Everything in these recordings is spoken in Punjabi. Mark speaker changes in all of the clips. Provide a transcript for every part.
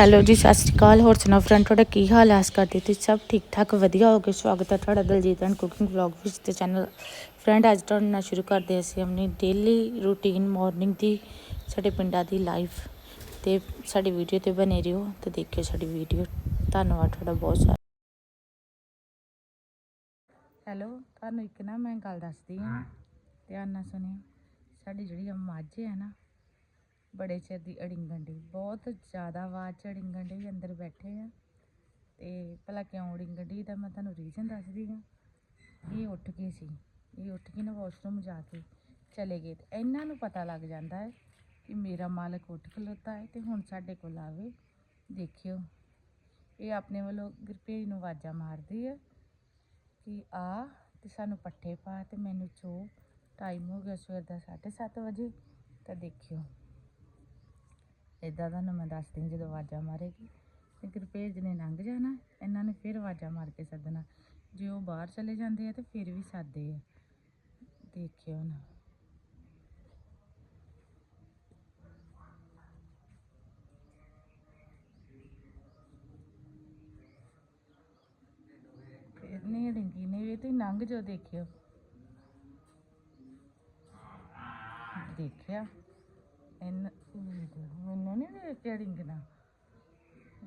Speaker 1: ਹੈਲੋ ਜੀ ਸਤਿ ਸ਼੍ਰੀ ਅਕਾਲ। ਹੋਰ ਸੁਣਾਓ ਫਰੈਂਡ ਤੁਹਾਡਾ ਕੀ ਹਾਲ ਆਸ ਕਰਦੀ ਤੁਸੀਂ ਸਭ ਠੀਕ ਠਾਕ ਵਧੀਆ ਹੋਗੇ ਸਵਾਗਤ ਹੈ ਤੁਹਾਡਾ ਦਲਜੀਤ ਐਂਡ ਕੁਕਿੰਗ ਵਲੌਗ ਵਿੱਚ ਤੇ ਚੈਨਲ ਫਰੈਂਡ ਅੱਜ ਤੁਹਾਡੇ ਨਾਲ ਸ਼ੁਰੂ ਕਰਦੇ ਅਸੀਂ ਆਪਣੀ ਡੇਲੀ ਰੂਟੀਨ ਮਾਰਨਿੰਗ ਦੀ ਸਾਡੇ ਪਿੰਡਾਂ ਦੀ ਲਾਈਫ ਤੇ ਸਾਡੀ ਵੀਡੀਓ ਤੇ ਬਨੇ ਰਹੋ ਤੇ ਦੇਖਿਓ ਸਾਡੀ ਵੀਡੀਓ ਧੰਨਵਾਦ ਤੁਹਾਡਾ ਬਹੁਤ ਸਾਰਾ। ਹੈਲੋ ਤੁਹਾਨੂੰ ਇੱਕ ਨਾ ਮੈਂ ਗੱਲ ਦੱਸਦੀ ਹਾਂ ਧਿਆਨ ਨਾਲ ਸੁਣਿਓ। ਸਾਡੀ ਜਿਹੜੀ ਆ ਮੱਝ ਹੈ ਨਾ ਬੜੇ ਚਿਰ ਦੀ ਅੜਿੰਗਣ ਦੀ ਬਹੁਤ ਜ਼ਿਆਦਾ ਆਵਾਜ਼ ਚ ਅੜਿੰਗਣ ਦੀ ਅੰਦਰ ਬੈਠੇ ਆ। ਤੇ ਭਲਾ ਕਿਉਂ ਅੜਿੰਗਣ ਦੀ ਤਾਂ ਮੈਂ ਤੁਹਾਨੂੰ ਰੀਜ਼ਨ ਦੱਸਦੀ ਹਾਂ ਇਹ ਉੱਠ ਗਏ ਸੀ। ਇਹ ਉੱਠ ਕੇ ਨਾ ਵਾਸ਼ਰੂਮ ਜਾ ਕੇ, ਚਲੇ ਗਏ। ਤੇ ਇਹਨਾਂ ਨੂੰ ਪਤਾ ਲੱਗ ਜਾਂਦਾ ਹੈ ਕਿ ਮੇਰਾ ਮਾਲਕ ਉੱਠ ਖਲੋਤਾ ਹੈ ਤੇ ਹੁਣ ਸਾਡੇ ਕੋਲ ਆਵੇ। ਦੇਖਿਓ। ਇਹ ਆਪਣੇ ਵੱਲੋਂ ਗੁਰਪ੍ਰੀਤ ਨੂੰ ਆਵਾਜ਼ਾਂ ਮਾਰਦੀ ਹੈ ਕਿ ਆ ਤੇ ਸਾਨੂੰ ਪੱਠੇ ਪਾ ਤੇ ਮੈਨੂੰ ਚੋ। ਟਾਈਮ ਹੋ ਗਿਆ ਸਵੇਰ ਦਾ 7:30 ਵਜੇ। ਤਾਂ ਦੇਖਿਓ। ਇਦਾਂ ਤੁਹਾਨੂੰ ਮੈਂ ਦੱਸਦੀ ਜਦੋਂ ਆਵਾਜ਼ਾਂ ਮਾਰੇਗੀ। ਤੇ ਗੁਰਪੇਜ ਨੇ ਲੰਘ ਜਾਣਾ, ਇਹਨਾਂ ਨੇ ਫਿਰ ਆਵਾਜ਼ਾਂ ਮਾਰ ਕੇ ਸੱਦਣਾ। ਜੇ ਉਹ ਬਾਹਰ ਚਲੇ ਜਾਂਦੇ ਆ ਤੇ ਫਿਰ ਵੀ ਸੱਦਦੇ ਆ। ਦੇਖਿਓ ਨਾ ਫਿਰ ਨਹੀਂ ਡਿੰਗੀ ਨੇ ਇਹ ਤੇ ਲੰਘ ਜਾਓ, ਦੇਖਿਓ। ਦੇਖਿਆ? ਇਨ ਮੈਨੂੰ ਨਹੀਂ ਦੇਖ ਕੇ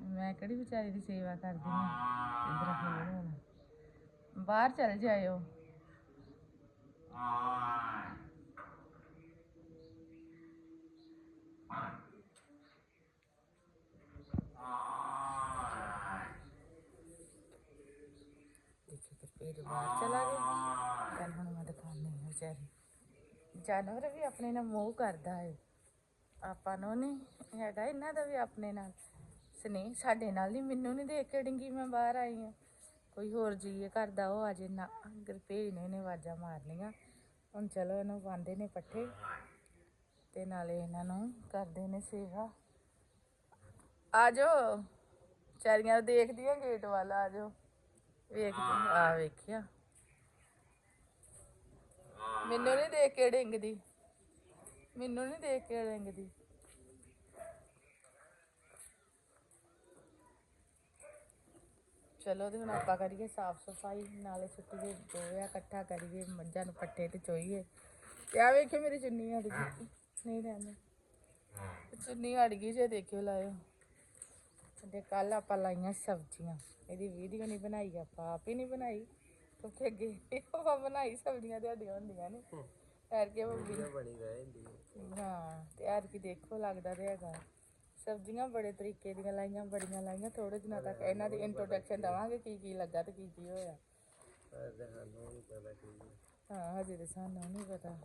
Speaker 1: ਮੈਂ ਕਿਹੜੀ ਵਿਚਾਰੀ ਦੀ ਸੇਵਾ ਕਰਦੀ ਹਾਂ? ਇਧਰ ਖੋਲੋ ਹੁਣ ਬਾਹਰ ਚਲ ਜਾਇਓ। ਬਾਹਰ ਚਲਾ ਗਿਆ ਚੱਲ ਹੁਣ ਮੈਂ ਦਿਖਾਉਂਦੀ ਹਾਂ ਵਿਚਾਰੀ। ਜਾਨਵਰ ਵੀ ਆਪਣੇ ਨਾਲ ਮੋਹ ਕਰਦਾ ਹੈ ਆਪਾਂ ਨੂੰ ਨਹੀਂ ਹੈਗਾ, ਇਹਨਾਂ ਦਾ ਵੀ ਆਪਣੇ ਨਾਲ। ਸਨੇਹ ਸਾਡੇ ਨਾਲ ਨਹੀਂ ਮੈਨੂੰ ਨਹੀਂ ਦੇਖ ਕੇ ਡਿੰਗੀ ਮੈਂ ਬਾਹਰ ਆਈ ਹਾਂ ਕੋਈ ਹੋਰ ਜੀ ਕਰਦਾ, ਉਹ ਅਜੇ ਨਾ ਗੁਰਪ੍ਰੀਤ ਨੇ ਨੇ ਆਵਾਜ਼ਾਂ ਮਾਰਨੀਆਂ ਹੁਣ ਚਲੋ ਇਹਨੂੰ ਪਾਉਂਦੇ ਨੇ ਪੱਠੇ ਤੇ ਨਾਲੇ ਇਹਨਾਂ ਨੂੰ ਕਰਦੇ ਨੇ ਸੇਵਾ। ਆ ਜਾਓ ਚਾਰੀਆਂ ਦੇਖਦੀਆਂ ਗੇਟ ਵੱਲ ਆ ਜਾਓ ਵੇਖ ਆ ਵੇਖਿਆ। ਮੈਨੂੰ ਨਹੀਂ ਦੇਖ ਕੇ ਡਿੰਗਦੀ। ਮੈਨੂੰ ਨਹੀਂ ਦੇਖ ਕੇ ਡਿੰਗਦੀ ਚਲੋ ਤੇ ਹੁਣ ਆਪਾਂ ਕਰੀਏ ਸਾਫ਼ ਸਫ਼ਾਈ, ਨਾਲੇ ਸੁੱਟੀਏ ਗੋਇਆ ਇਕੱਠਾ ਕਰੀਏ, ਮੱਝਾਂ ਨੂੰ ਪੱਠੇ ਤੇ ਚੋਈਏ। ਤੇ ਆ ਵੇਖਿਓ ਮੇਰੀ ਚੁੰਨੀ ਅੜ ਗਈ। ਨਹੀਂ ਰਹਿੰਦਾ। ਚੁੰਨੀ ਅੜ ਗਈ ਜੇ ਦੇਖਿਓ ਲਾਇਓ। ਤੇ ਕੱਲ ਆਪਾਂ ਲਾਈਆਂ ਸਬਜ਼ੀਆਂ। ਇਹਦੀ ਵੀਡੀਓ ਨਹੀਂ ਬਣਾਈ, ਆਪਾਂ ਆਪ ਹੀ ਨਹੀਂ ਬਣਾਈ। ਕਿਉਂਕਿ ਅੱਗੇ ਆਪਾਂ ਬਣਾਈ ਸਬਜ਼ੀਆਂ ਤੁਹਾਡੀਆਂ ਹੁੰਦੀਆਂ ਨੇ। ਐਰ ਕੇ ਮੰਮੀ
Speaker 2: ਬਣੀ ਰਹਿੰਦੀ
Speaker 1: ਹਾਂ। ਤੇ ਐਰ ਕੀ ਦੇਖੋ ਲੱਗਦਾ ਤੇ ਹੈਗਾ। ਸਬਜ਼ੀਆਂ ਬੜੇ ਤਰੀਕੇ ਦੀਆਂ ਲਾਈਆਂ ਬੜੀਆਂ ਲਾਈਆਂ ਥੋੜੇ ਦਿਨਾਂ ਤੱਕ ਇਹਨਾਂ ਦੀ ਇੰਟਰੋਡਕਸ਼ਨ ਦਵਾਂਗੇ ਕੀ ਕੀ ਲੱਗਾ ਤੇ ਕੀ ਕੀ ਹੋਇਆ। ਹਾਂ। ਹਜੇ ਤੇ ਸਾਨੂੰ ਨਹੀਂ ਪਤਾ।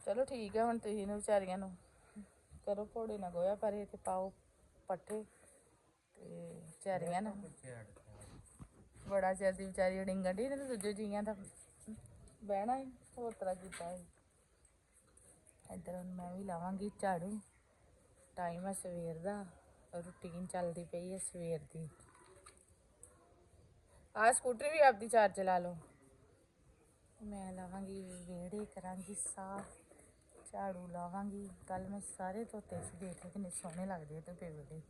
Speaker 1: ਚਲੋ ਠੀਕ ਹੈ ਹੁਣ ਤੁਸੀਂ ਇਹਨੂੰ ਵਿਚਾਰੀਆਂ ਨੂੰ ਕਰੋ ਭੋੜੇ ਨਾ ਗੋਇਆ ਪਰ ਇਹ ਤੇ ਪਾਓ ਪੱਠੇ ਤੇ ਵਿਚਾਰੀਆਂ ਨਾ। ਬੜਾ ਚਿਰ ਦੀ ਵਿਚਾਰੀ ਡਿੰਗਣ ਦੀ ਤੇ ਦੂਜੇ ਜੀਆਂ ਦਾ ਬਹਿਣਾ ਹੀ, ਹੋਰ ਤਰ੍ਹਾਂ ਕੀਤਾ ਹੈ। ਇੱਧਰ ਹੁਣ ਮੈਂ ਵੀ ਲਾਵਾਂਗੀ ਝਾੜੂ। ਟਾਈਮ ਹੈ ਸਵੇਰ ਦਾ ਰੁਟੀਨ ਚੱਲਦੀ ਪਈ ਹੈ ਸਵੇਰ ਦੀ। ਆ ਸਕੂਟਰ ਵੀ ਆਪਦੀ ਚਾਰਜ ਲਾ ਲਓ। ਮੈਂ ਲਾਵਾਂਗੀ, ਵਿਹੜੇ ਕਰਾਂਗੀ ਸਾਫ਼। ਝਾੜੂ ਲਾਵਾਂਗੀ। ਕੱਲ ਮੈਂ ਸਾਰੇ ਧੋਤੇ ਸੀ, ਦੇਖ ਕਿੰਨੇ ਸੋਹਣੇ ਲੱਗਦੇ ਆ ਧੋਤੇ ਵਿਹੜੇ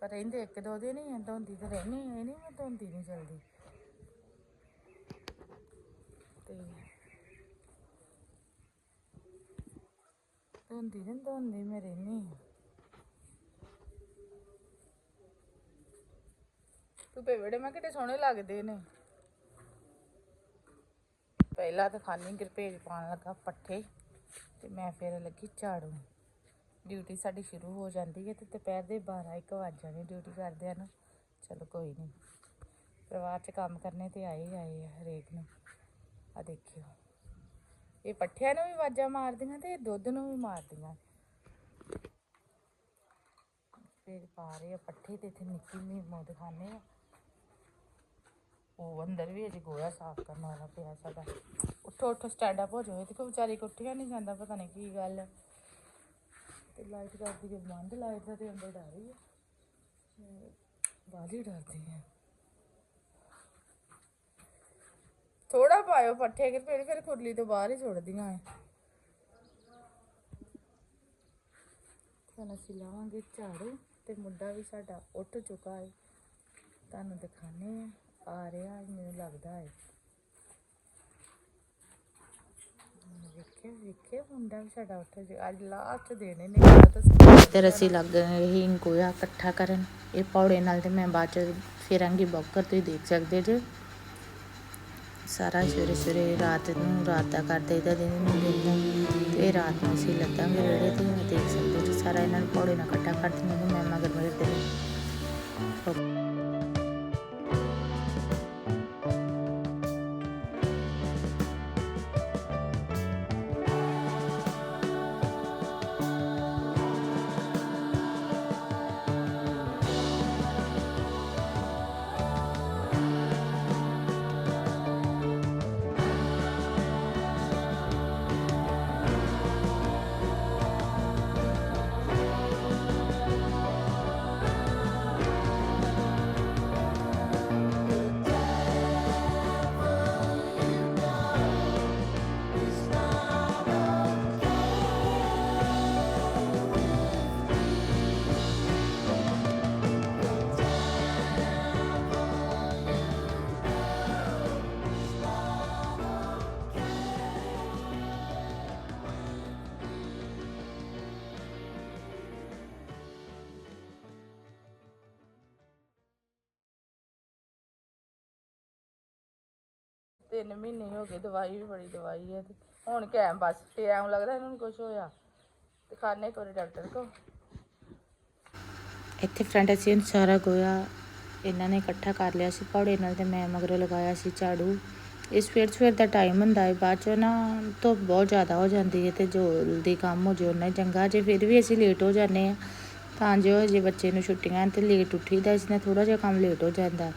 Speaker 1: ਪਰ ਰਹਿੰਦੇ ਇੱਕ ਦੋ ਦਿਨ ਹੀ ਧੋਂਦੀ ਤੇ ਰਹਿਣੀ ਇਹ ਨਹੀਂ ਮੈਂ ਧੋਂਦੀ ਨਹੀਂ ਜਲਦੀ। ਤੇ ਧੋਂਦੀ ਨਹੀਂ ਧੋਂਦੀ ਮੈਂ ਰਹਿਣੀ ਧੁੱਪੇ ਵਿਹੜੇ ਮੈਂ ਕਿਤੇ ਸੋਹਣੇ ਲੱਗਦੇ ਨੇ। ਪਹਿਲਾਂ ਤਾਂ ਖਾਨੀ ਗਰਪੇਜ ਪਾਉਣ ਲੱਗਾ ਪੱਠੇ ਤੇ ਮੈਂ ਫਿਰ ਲੱਗੀ ਝਾੜੂ। ਡਿਊਟੀ ਸਾਡੀ ਸ਼ੁਰੂ ਹੋ ਜਾਂਦੀ ਹੈ ਤੇ ਦੁਪਹਿਰ ਦੇ 12 1 ਵੱਜ ਜਾਣੇ ਡਿਊਟੀ ਕਰਦਿਆਂ ਨੂੰ। ਚਲੋ ਕੋਈ ਨਹੀਂ ਪਰਿਵਾਰ 'ਚ ਕੰਮ ਕਰਨੇ ਤੇ ਆਏ ਹੀ ਆਏ ਆ ਹਰੇਕ ਨੂੰ। ਆ ਦੇਖਿਓ। ਇਹ ਪੱਠਿਆਂ ਨੂੰ ਵੀ ਆਵਾਜ਼ਾਂ ਮਾਰਦੀਆਂ ਤੇ ਦੁੱਧ ਨੂੰ ਵੀ ਮਾਰਦੀਆਂ। ਫਿਰ ਪਾ ਰਹੇ ਆ ਪੱਠੇ ਤੇ ਇੱਥੇ ਨਿੱਕੀ ਨੀ ਦਿਖਾਣੇ ਆ। ਉਹ ਅੰਦਰ ਵੀ ਅਜੇ ਗੋਹਾ ਸਾਫ਼ ਕਰਨ ਵਾਲਾ ਪਿਆ ਸਾਡਾ। ਉੱਠੋ ਉੱਠੋ ਸਟੈਂਡ ਅਪ ਹੋ ਜਾਓ। ਦੇਖੋ ਵਿਚਾਰੀ ਕੋਠੀਆਂ ਨਹੀਂ ਜਾਂਦਾ, ਪਤਾ ਨਹੀਂ ਕੀ ਗੱਲ ਹੈ ਤੇ ਲਾਈਟ ਕਰਦੀ ਹੈ ਬੰਦ ਲਾਈਟ ਦਾ ਤੇ ਅੰਦਰ ਡਰ ਰਹੀ ਹੈ ਬਾਜੀ ਡਰਦੀ ਹੈ ਥੋੜਾ ਪਾਇਓ ਪੱਠੇ ਕਿ ਫਿਰ ਫਿਰ ਖੁਰਲੀ ਤੋਂ ਬਾਹਰ ਹੀ ਛੋੜਦੀਆਂ ਐ।
Speaker 3: ਹੁਣ ਅਸੀਂ ਲਾਵਾਂਗੇ ਝਾੜੂ ਤੇ ਮੁੰਡਾ ਵੀ ਸਾਡਾ ਉੱਠ ਚੁੱਕਾ ਹੈ ਤੁਹਾਨੂੰ ਦਿਖਾਣੇ ਆ ਆ ਰਿਹਾ ਮੈਨੂੰ ਲੱਗਦਾ ਹੈ ਵੇਖਿਆ ਵੇਖਿਆ ਮੁੰਡਾ ਵੀ ਸਾਡਾ ਉੱਠ ਜਾ ਅੱਜ ਲਾਸਟ ਦੇਣੇ ਨੇ ਤੇ ਅਸੀਂ ਲੱਗ ਗਏ ਗੋਇਆ ਇਕੱਠਾ ਕਰਨ। ਇਹ ਪੌੜੇ ਨਾਲ ਤੇ ਮੈਂ ਬਾਅਦ ਚ ਫਿਰਾਂਗੀ, ਬੌਕਰ ਤੁਸੀਂ ਦੇਖ ਸਕਦੇ ਜੇ। ਸਾਰਾ ਸਵੇਰੇ ਸਵੇਰੇ ਰਾਤ ਨੂੰ ਰਾਤ ਦਾ ਕਰ ਦਈਦਾ ਦਿਨ ਨੂੰ ਦਿਨ ਤੇ ਰਾਤ ਨੂੰ ਅਸੀਂ ਲੱਦਾਂਗੇ ਰੇੜੇ ਤੇ, ਮੈਂ ਦੇਖ ਸਕਦੇ ਜੇ ਸਾਰਾ ਇਹਨਾਂ ਨੂੰ ਪੌੜੇ ਨਾਲ ਇਕੱਠਾ ਕਰ ਦਿੰਦੇ ਮੈਂ ਮਗਰ ਮਗਰ ਤੇ ਤਿੰਨ ਮਹੀਨੇ ਹੋ ਗਏ, ਦਵਾਈ ਵੀ ਬੜੀ ਦਵਾਈ ਹੈ ਤੇ ਹੁਣ ਕੈਮ ਬਸ ਤੇ ਐਂ ਲੱਗਦਾ ਇਹਨਾਂ ਨੂੰ ਕੁਝ ਹੋਇਆ। ਦਿਖਾਣੇ ਕੋਲ ਡਾਕਟਰ ਕੋ ਇੱਥੇ ਫਰੰਟ ਅਸੀਂ ਸਾਰਾ ਗੋਇਆ ਇਹਨਾਂ ਨੇ ਇਕੱਠਾ ਕਰ ਲਿਆ ਸੀ, ਪੌੜੇ ਨਾਲ ਤੇ ਮੈਂ ਮਗਰੋਂ ਲਗਾਇਆ ਸੀ ਝਾੜੂ। ਇਹ ਸਵੇਰ ਸਵੇਰ ਦਾ ਟਾਈਮ ਹੁੰਦਾ ਹੈ ਬਾਅਦ ਚੋਂ ਨਾ ਧੁੱਪ ਬਹੁਤ ਜ਼ਿਆਦਾ ਹੋ ਜਾਂਦੀ ਹੈ ਤੇ ਜਲਦੀ ਕੰਮ ਹੋ ਜਾਏ ਉਹਨਾਂ ਚੰਗਾ, ਜੇ ਫਿਰ ਵੀ ਅਸੀਂ ਲੇਟ ਹੋ ਜਾਂਦੇ ਆ, ਤਾਂ ਜੋ ਜੇ ਬੱਚੇ ਨੂੰ ਛੁੱਟੀਆਂ ਤੇ ਲੇਟ ਉੱਠੀਦਾ, ਇਸ ਨਾਲ ਥੋੜਾ ਜਿਹਾ ਕੰਮ ਲੇਟ ਹੋ ਜਾਂਦਾ।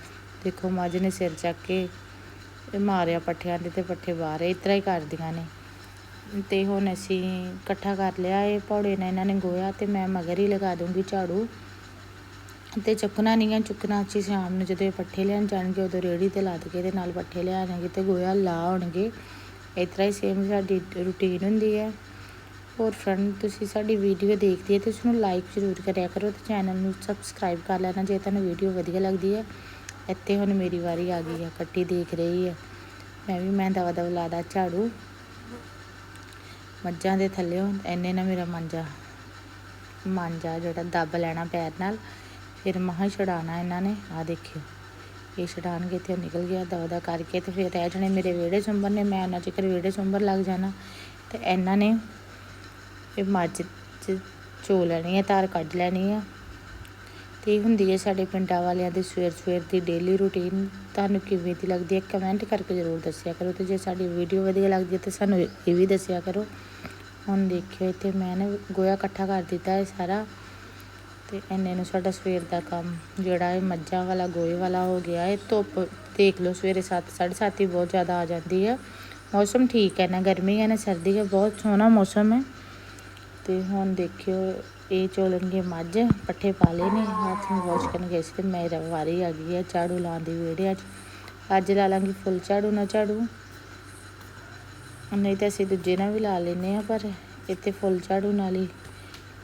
Speaker 3: ਦੇਖੋ ਮੱਝ ਨੇ ਸਿਰ ਚੱਕ ਕੇ ਇਹ ਮਾਰਿਆ ਪੱਠਿਆਂ ਦੇ ਤੇ ਪੱਠੇ ਬਾਹਰ ਇਸ ਤਰ੍ਹਾਂ ਹੀ ਕਰਦੀਆਂ ਨੇ। ਤੇ ਹੁਣ ਅਸੀਂ ਇਕੱਠਾ ਕਰ ਲਿਆ, ਇਹ ਪੌੜੇ ਨਾਲ ਇਹਨਾਂ ਨੇ ਗੋਇਆ ਤੇ ਮੈਂ ਮਗਰ ਹੀ ਲਗਾ ਦੂੰਗੀ ਝਾੜੂ। ਤੇ ਚੁੱਕਣਾ ਨਹੀਂ ਹੈ ਚੁੱਕਣਾ ਅਸੀਂ ਸ਼ਾਮ ਨੂੰ ਜਦੋਂ ਇਹ ਪੱਠੇ ਲੈਣ ਜਾਣਗੇ, ਉਦੋਂ ਰੇੜੀ ਤੇ ਲੱਦ ਕੇ ਤੇ ਨਾਲ ਪੱਠੇ ਲਿਆ ਜਾਣਗੇ ਤੇ ਗੋਇਆ ਲਾ ਹੋਣਗੇ ਇਸ ਤਰ੍ਹਾਂ ਹੀ ਸੇਮ ਸਾਡੀ ਰੂਟੀਨ ਹੁੰਦੀ ਹੈ। ਹੋਰ ਫਰੈਂਡ ਤੁਸੀਂ ਸਾਡੀ ਵੀਡੀਓ ਦੇਖਦੇ ਹੋ ਤੇ ਉਸ ਨੂੰ ਲਾਈਕ ਜ਼ਰੂਰ ਕਰਿਆ ਕਰੋ ਤੇ ਚੈਨਲ ਨੂੰ ਸਬਸਕ੍ਰਾਈਬ ਕਰ ਲੈਣਾ ਜੇ ਤੁਹਾਨੂੰ ਵੀਡੀਓ ਵਧੀਆ ਲੱਗਦੀ ਹੈ। ਇੱਥੇ ਹੁਣ ਮੇਰੀ ਵਾਰੀ ਆ ਗਈ ਹੈ ਕੱਟੀ ਦੇਖ ਰਹੀ ਹੈ ਮੈਂ ਵੀ, ਮੈਂ ਦਵਾ ਦਵਾ ਲਾਦਾ ਝਾੜੂ। ਮੱਝਾਂ ਦੇ ਥੱਲਿਓਂ ਐਨੇ ਨਾ ਮੇਰਾ ਮੰਜਾ ਮੰਜਾ ਜਿਹੜਾ ਦੱਬ ਲੈਣਾ ਪੈਰ ਨਾਲ। ਫਿਰ ਮਹਾਂ ਛਡਾਣਾ ਇਹਨਾਂ ਨੇ ਆ ਦੇਖਿਓ। ਇਹ ਛਡਾਣਗੇ ਤੇ ਉਹ ਨਿਕਲ ਗਿਆ, ਦਵਾ ਦਾ ਕਰਕੇ ਤੇ ਫਿਰ ਰਹਿ ਜਾਣੇ ਮੇਰੇ ਵਿਹੜੇ ਸੁੰਬਰ ਨੇ, ਮੈਂ ਉਹਨਾਂ ਚਿਕਰ ਵਿਹੜੇ ਸੁੰਬਰ ਲੱਗ ਜਾਣਾ। ਤੇ ਇਹਨਾਂ ਨੇ ਇਹ ਮੱਝ ਚ ਚੋ ਲੈਣੀ ਹੈ ਤਾਰ ਕੱਢ ਲੈਣੀ ਹੈ ਤੇ ਇਹ ਹੁੰਦੀ ਹੈ ਸਾਡੇ ਪਿੰਡਾਂ ਵਾਲਿਆਂ ਦੀ ਸਵੇਰ ਸਵੇਰ ਦੀ ਡੇਲੀ ਰੂਟੀਨ ਤੁਹਾਨੂੰ ਕਿਵੇਂ ਦੀ ਲੱਗਦੀ ਹੈ? ਕਮੈਂਟ ਕਰਕੇ ਜ਼ਰੂਰ ਦੱਸਿਆ ਕਰੋ ਤੇ ਜੇ ਸਾਡੀ ਵੀਡੀਓ ਵਧੀਆ ਲੱਗਦੀ ਹੈ ਤੇ ਸਾਨੂੰ ਇਹ ਵੀ ਦੱਸਿਆ ਕਰੋ। ਹੁਣ ਦੇਖਿਓ, ਇੱਥੇ ਮੈਂ ਨਾ ਗੋਇਆ ਇਕੱਠਾ ਕਰ ਦਿੱਤਾ ਹੈ ਸਾਰਾ ਤੇ ਇੰਨੇ ਨੂੰ ਸਾਡਾ ਸਵੇਰ ਦਾ ਕੰਮ। ਜਿਹੜਾ ਹੈ ਮੱਝਾਂ ਵਾਲਾ ਗੋਏ ਵਾਲਾ ਹੋ ਗਿਆ ਹੈ ਧੁੱਪ ਦੇਖ ਲਓ ਸਵੇਰੇ 7 7:30 ਹੀ ਬਹੁਤ ਜ਼ਿਆਦਾ ਆ ਜਾਂਦੀ ਹੈ। ਮੌਸਮ ਠੀਕ ਹੈ ਨਾ? ਗਰਮੀ ਹੈ ਨਾ? ਸਰਦੀ ਹੈ? ਬਹੁਤ ਸੋਹਣਾ ਮੌਸਮ ਹੈ। ਤੇ ਹੁਣ ਦੇਖਿਓ, ਇਹ ਚੋਲਣਗੇ ਮੱਝ, ਪੱਠੇ ਪਾ ਲਏ ਨੇ, ਹੱਥ ਨੂੰ ਵਾਸ਼ ਕਰਨ ਗਏ ਸੀ ਤੇ ਮੇਰਾ ਵਾਰੀ ਆ ਗਈ ਹੈ ਝਾੜੂ ਲਾਉਣ ਦੀ ਵਿਹੜੇ ਅੱਜ ਅੱਜ ਲਾ ਲਾਂਗੀ ਫੁੱਲ ਝਾੜੂ, ਨਾ ਝਾੜੂ। ਨਹੀਂ ਤਾਂ ਅਸੀਂ ਦੂਜੇ ਨਾਲ ਵੀ ਲਾ ਲੈਨੇ ਆ ਪਰ ਇੱਥੇ ਫੁੱਲ ਝਾੜੂ ਨਾਲ ਹੀ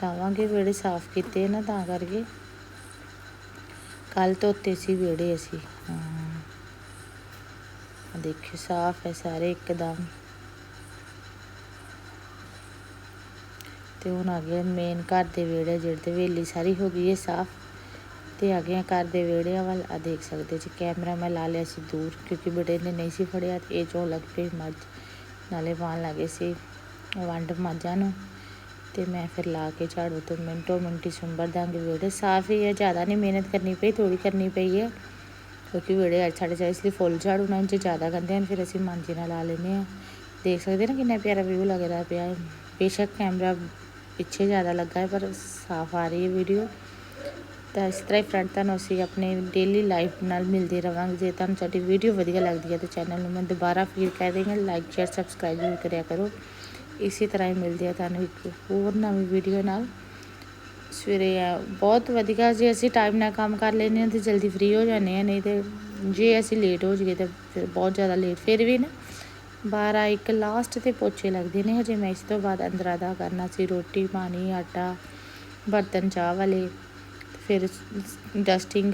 Speaker 3: ਲਾਵਾਂਗੇ, ਵਿਹੜੇ ਸਾਫ਼ ਕੀਤੇ ਨਾ ਤਾਂ ਕਰਕੇ। ਕੱਲ ਧੋਤੇ ਸੀ ਵਿਹੜੇ ਅਸੀਂ। ਹਾਂ। ਦੇਖਿਓ, ਸਾਫ਼ ਹੈ ਸਾਰੇ ਇੱਕਦਮ। ਤੇ ਹੁਣ ਆ ਗਿਆ ਮੇਨ ਘਰ ਦੇ ਵਿਹੜੇ, ਜਿਹੜੇ ਤੇ ਵੇਲੀ ਸਾਰੀ ਹੋ ਗਈ ਹੈ ਸਾਫ਼। ਤੇ ਆ ਗਿਆ ਘਰ ਦੇ ਵਿਹੜਿਆਂ ਵੱਲ। ਆ ਦੇਖ ਸਕਦੇ ਜੀ ਕੈਮਰਾ ਮੈਂ ਲਾ ਲਿਆ ਸੀ ਦੂਰ, ਕਿਉਂਕਿ ਬੇਟੇ ਨੇ ਨਹੀਂ ਸੀ ਫੜਿਆ ਤੇ ਇਹ ਚੋਂ ਲੱਗ ਪਈ ਮੱਝ। ਨਾਲੇ ਪਾਉਣ ਲੱਗੇ ਸੀ ਵੰਡ ਮੱਝਾਂ ਨੂੰ। ਤੇ ਮੈਂ ਫਿਰ ਲਾ ਕੇ ਝਾੜੂ ਤੋਂ ਮਿੰਟੋ ਮਿੰਟੀ ਸੁੰਬਰ ਦਾਂਗੇ। ਵਿਹੜੇ ਸਾਫ਼ ਹੀ ਹੈ ਜ਼ਿਆਦਾ ਨਹੀਂ ਮਿਹਨਤ ਕਰਨੀ ਪਈ ਥੋੜੀ ਕਰਨੀ ਪਈ ਹੈ ਕਿਉਂਕਿ ਵਿਹੜੇ ਅੱਜ ਸਾਡੇ ਚਾਹੀਏ ਇਸ ਲਈ ਫੁੱਲ ਝਾੜੂ ਨਾਲ ਜੇ ਜ਼ਿਆਦਾ ਗੰਦੇ ਹਨ ਫਿਰ ਅਸੀਂ ਮਾਂਜੇ ਨਾਲ ਲਾ ਲੈਂਦੇ ਹਾਂ। ਦੇਖ ਸਕਦੇ ਨਾ ਕਿੰਨਾ ਪਿਆਰਾ ਵਿਊ ਲੱਗ ਰਿਹਾ ਪਿਆ। ਬੇਸ਼ੱਕ ਕੈਮਰਾ ਪਿੱਛੇ ਜ਼ਿਆਦਾ ਲੱਗਾ ਹੈ, ਪਰ ਸਾਫ਼ ਆ ਰਹੀ ਹੈ ਵੀਡੀਓ ਤਾਂ ਇਸ ਤਰ੍ਹਾਂ ਹੀ ਫਰੈਂਡ ਤੁਹਾਨੂੰ ਅਸੀਂ ਆਪਣੇ ਡੇਲੀ ਲਾਈਫ ਨਾਲ ਮਿਲਦੇ ਰਵਾਂਗੇ। ਜੇ ਤੁਹਾਨੂੰ ਸਾਡੀ ਵੀਡੀਓ ਵਧੀਆ ਲੱਗਦੀ ਹੈ ਤਾਂ ਚੈਨਲ ਨੂੰ ਮੈਂ ਦੁਬਾਰਾ ਫੇਰ ਕਹਿ ਦੇਵਾਂਗਾ ਲਾਈਕ ਸ਼ੇਅਰ ਸਬਸਕ੍ਰਾਈਬ ਜ਼ਰੂਰ ਕਰਿਆ ਕਰੋ। ਇਸੇ ਤਰ੍ਹਾਂ ਹੀ ਮਿਲਦੇ ਆ ਤੁਹਾਨੂੰ ਇੱਕ ਹੋਰ ਨਵੀਂ ਵੀਡੀਓ ਨਾਲ। ਸਵੇਰੇ ਆ ਬਹੁਤ ਵਧੀਆ ਜੇ ਅਸੀਂ ਟਾਈਮ ਨਾਲ ਕੰਮ ਕਰ ਲੈਂਦੇ ਹਾਂ ਤੇ ਜਲਦੀ ਫ੍ਰੀ ਹੋ ਜਾਂਦੇ ਹਾਂ, ਨਹੀਂ ਤੇ ਜੇ ਅਸੀਂ ਲੇਟ ਹੋ ਜਾਈਏ ਤਾਂ ਫਿਰ ਬਹੁਤ ਜ਼ਿਆਦਾ ਲੇਟ ਫਿਰ ਵੀ ਨਾ 12 ਇੱਕ ਲਾਸਟ ਤੇ ਪੋਚੇ ਲੱਗਦੇ ਨੇ ਹਜੇ। ਮੈਂ ਇਸ ਤੋਂ ਬਾਅਦ ਅੰਦਰਾਂ ਦਾ ਕਰਨਾ ਸੀ ਰੋਟੀ, ਪਾਣੀ, ਆਟਾ, ਬਰਤਨ, ਚਾਹ ਵਾਲੇ, ਫਿਰ ਡਸਟਿੰਗ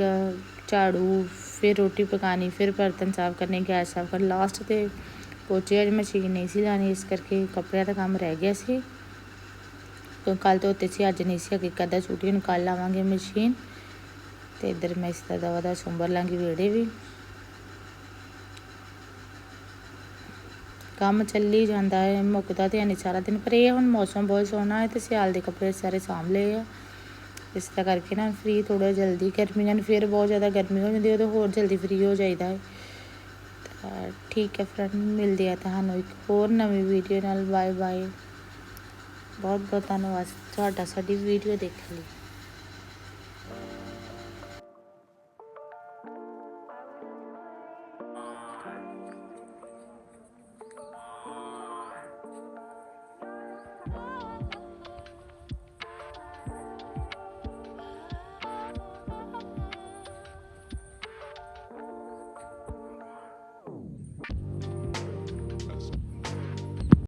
Speaker 3: ਝਾੜੂ, ਫਿਰ ਰੋਟੀ ਪਕਾਣੀ ਫਿਰ ਬਰਤਨ ਸਾਫ਼ ਕਰਨੇ, ਗੈਸ ਸਾਫ਼ ਕਰ ਲਾਸਟ ਤੇ ਪੋਚੇ ਅੱਜ ਮਸ਼ੀਨ ਨਹੀਂ ਸੀ ਲਾਣੀ ਇਸ ਕਰਕੇ ਕੱਪੜਿਆਂ ਦਾ ਕੰਮ ਰਹਿ ਗਿਆ ਸੀ। ਕੱਲ ਤੋਂ ਉੱਤੇ ਸੀ, ਅੱਜ ਨਹੀਂ ਸੀ ਅੱਗੇ ਕਦਾ ਛੁੱਟੀ ਨੂੰ ਕੱਲ ਲਾਵਾਂਗੇ ਮਸ਼ੀਨ ਤੇ ਇੱਧਰ ਮੈਂ ਇਸ ਦਾ ਦਵਾ ਦਾ ਸੁੰਬਰ ਲਾਂਗੀ ਵੇੜੇ ਵੀ। ਕੰਮ ਚੱਲੀ ਜਾਂਦਾ ਹੈ, ਮੁੱਕਦਾ ਤੇ ਨਹੀਂ ਸਾਰਾ ਦਿਨ। ਪਰ ਇਹ ਹੁਣ ਮੌਸਮ ਬਹੁਤ ਸੋਹਣਾ ਹੈ ਤੇ ਸਿਆਲ ਦੇ ਕੱਪੜੇ ਸਾਰੇ ਸਾਂਭ ਲਏ ਆ। ਇਸ ਤਰ੍ਹਾਂ ਕਰਕੇ ਨਾ ਫ੍ਰੀ ਥੋੜਾ ਜਲਦੀ ਗਰਮੀਆਂ ਨੂੰ ਫਿਰ ਬਹੁਤ ਜ਼ਿਆਦਾ ਗਰਮੀ ਹੋ ਜਾਂਦੀ ਹੈ, ਉਦੋਂ ਹੋਰ ਜਲਦੀ ਫ੍ਰੀ ਹੋ ਜਾਈਦਾ ਹੈ। ਤਾਂ ਠੀਕ ਹੈ ਫਰੈਂਡ ਮਿਲਦੇ ਆ ਤੁਹਾਨੂੰ ਇੱਕ ਹੋਰ ਨਵੀਂ ਵੀਡੀਓ ਨਾਲ। ਬਾਏ ਬਾਏ ਬਹੁਤ ਬਹੁਤ ਧੰਨਵਾਦ ਤੁਹਾਡਾ ਸਾਡੀ ਵੀਡੀਓ ਦੇਖਣ ਲਈ।